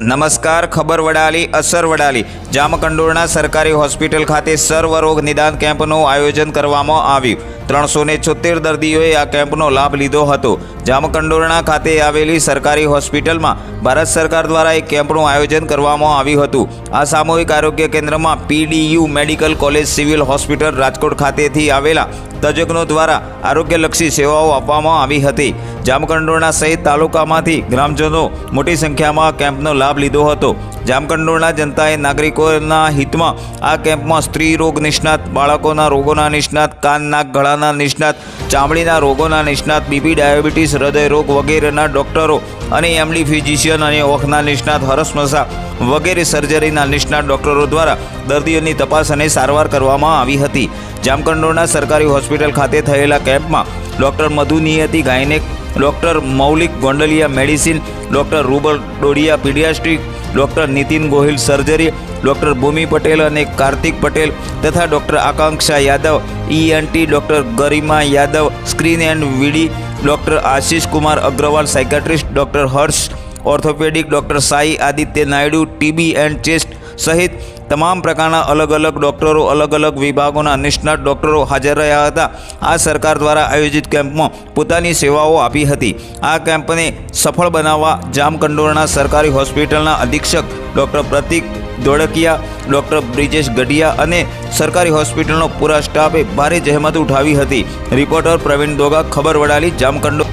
નમસ્કાર, ખબર વડાલી, અસર વડાલી. જામકંડોરના સરકારી હોસ્પિટલ ખાતે સર્વરોગ નિદાન કેમ્પનું આયોજન કરવામાં આવ્યું. ત્રણસો ને છોતેર દર્દીઓએ આ કેમ્પનો લાભ લીધો હતો. જામકંડોરણા ખાતે આવેલી સરકારી હોસ્પિટલમાં ભારત સરકાર દ્વારા એક કેમ્પનું આયોજન કરવામાં આવ્યું હતું. આ સામૂહિક આરોગ્ય કેન્દ્રમાં PDU medical college civil hospital Rajkot ખાતેથી આવેલા તજજ્ઞો દ્વારા આરોગ્યલક્ષી સેવાઓ આપવામાં આવી હતી. જામકંડોરણા સહિત તાલુકામાંથી ગ્રામજનો મોટી સંખ્યામાં કેમ્પનો લાભ લીધો હતો. જામકંડોરણા જનતાએ નાગરિકોના હિતમાં આ કેમ્પમાં સ્ત્રી રોગ નિષ્ણાત, બાળકોના રોગોના નિષ્ણાત, કાન, નાક ગળાના નિષ્ણાત, ચામડીના રોગોના નિષ્ણાત, બીપી, ડાયાબિટીસ, હૃદય રોગ વગેરેના ડોક્ટરો અને એમડી ફિઝિશિયન અને ઓખના નિષ્ણાત હરસમસા વગેરે સર્જરીના નિષ્ણાત ડોક્ટરો દ્વારા દર્દીઓની તપાસ અને સારવાર કરવામાં આવી હતી. જામકંડોરના સરકારી હોસ્પિટલ ખાતે થયેલા કેમ્પમાં doctor Madhu Niyati, gynaec doctor Maulik Gondaliya medicine, doctor Rubal Dodiya paediatric doctor Nitin Gohil surgery, doctor Bhumi Patel અને કાર્તિક પટેલ તથા doctor Akanksha Yadav ENT doctor Garima Yadav, screen and VD doctor Ashish Kumar Agrawal, psychiatrist doctor Harsh orthopaedic doctor Sai Aditya Naidu, TB and chest સહિત તમામ પ્રકારના અલગ અલગ ડૉક્ટરો અલગ અલગ વિભાગોના નિષ્ણાત ડૉક્ટરો હાજર રહ્યા હતા. આ સરકાર દ્વારા આયોજિત કેમ્પમાં પોતાની સેવાઓ આપી હતી. આ કેમ્પને સફળ બનાવવા જામકંડોરણા સરકારી હોસ્પિટલના અધિક્ષક ડૉક્ટર પ્રતિક દોડકિયા, ડૉક્ટર બ્રિજેશ ગઢિયા અને સરકારી હોસ્પિટલનો પૂરા સ્ટાફે ભારે જહેમત ઉઠાવી હતી. રિપોર્ટર પ્રવીણ દોગા, ખબર વડાલી જામકંડો